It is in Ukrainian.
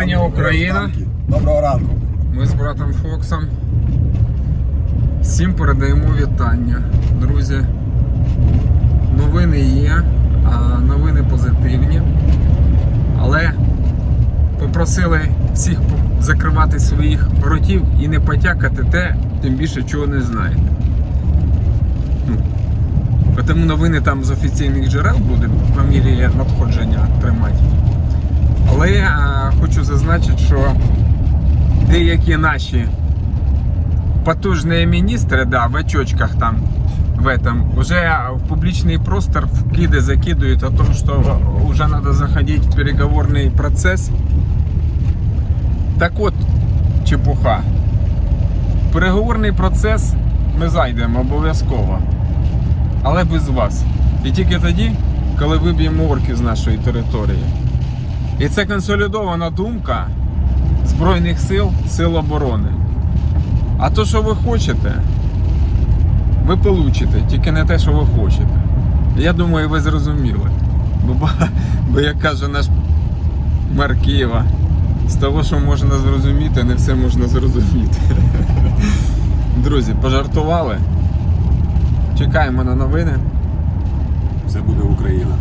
Вітання, Україна. Доброго ранку. Ми з братом Фоксом. Всім передаємо вітання, друзі. Новини є, новини позитивні. Але попросили всіх закривати своїх ротів і не потякати те, тим більше чого не знаєте. Ну, Тому новини там з офіційних джерел буде по мірі надходження тримати. Але а, хочу зазначити, що деякі наші потужні міністри, да, в очочках там, в этом, уже в публичный простор вкиды закидывают о том, что уже надо заходить в переговорный процесс. Так от, чепуха. В переговорний процес ми зайдемо обов'язково, але без вас. І тільки тоді, коли виб'ємо орки з нашої території. І це консолідована думка Збройних сил, сил оборони. А то, що ви хочете, ви получите, тільки не те, що ви хочете. Я думаю, ви зрозуміли. Бо, бо як каже наш мер Києва, з того, що можна зрозуміти, не все можна зрозуміти. Друзі, пожартували. Чекаємо на новини. Все буде Україна.